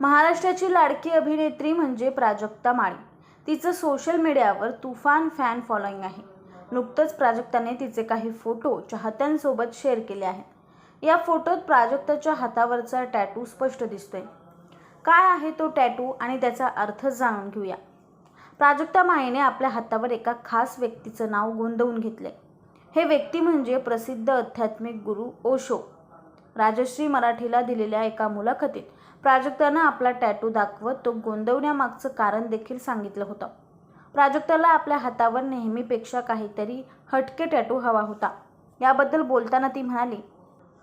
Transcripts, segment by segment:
महाराष्ट्राची लाडकी अभिनेत्री म्हणजे प्राजक्ता माळी. तिचं सोशल मीडियावर तुफान फॅन फॉलोईंग आहे. नुकतंच प्राजक्ताने तिचे काही फोटो चाहत्यांसोबत शेअर केले आहेत. या फोटोत प्राजक्ताच्या हातावरचा टॅटू स्पष्ट दिसतोय. काय आहे तो टॅटू आणि त्याचा अर्थ जाणून घेऊया. प्राजक्ता माईने आपल्या हातावर एका खास व्यक्तीचं नाव गोंदवून घेतले हे व्यक्ती म्हणजे प्रसिद्ध आध्यात्मिक गुरु ओशो. राजश्री मराठीला दिलेल्या एका मुलाखतीत प्राजक्तानं आपला टॅटू दाखवत तो गोंदवण्यामागचं कारण देखील सांगितलं होतं. प्राजक्ताला आपल्या हातावर नेहमीपेक्षा काहीतरी हटके टॅटू हवा होता. याबद्दल बोलताना ती म्हणाली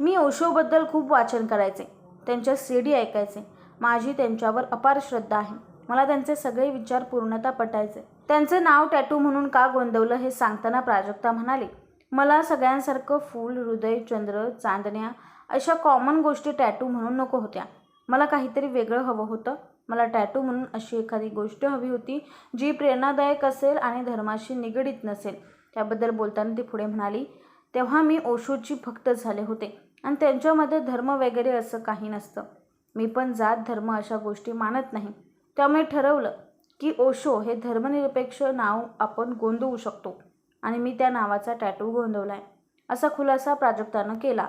मी ओशोबद्दल खूप वाचन करायचे त्यांच्या सीडी ऐकायचे. माझी त्यांच्यावर अपार श्रद्धा आहे. मला त्यांचे सगळे विचार पूर्णतः पटायचे. त्यांचं नाव टॅटू म्हणून का गोंदवलं हे सांगताना प्राजक्ता म्हणाले मला सगळ्यांसारखं फूल हृदय चंद्र चांदण्या अशा कॉमन गोष्टी टॅटू म्हणून नको होत्या. मला काहीतरी वेगळं हवं होतं. मला टॅटू म्हणून अशी एखादी गोष्ट हवी होती जी प्रेरणादायक असेल आणि धर्माशी निगडीत नसेल. त्याबद्दल बोलताना ती पुढे म्हणाली तेव्हा मी ओशोची भक्त झाले होते आणि त्यांच्यामध्ये धर्म वगैरे असं काही नसतं. मी पण जात धर्म अशा गोष्टी मानत नाही. त्यामुळे ठरवलं की ओशो हे धर्मनिरपेक्ष नाव आपण गोंदवू शकतो आणि मी त्या नावाचा टॅटू गोंदवला आहे असा खुलासा प्राजक्तानं केला.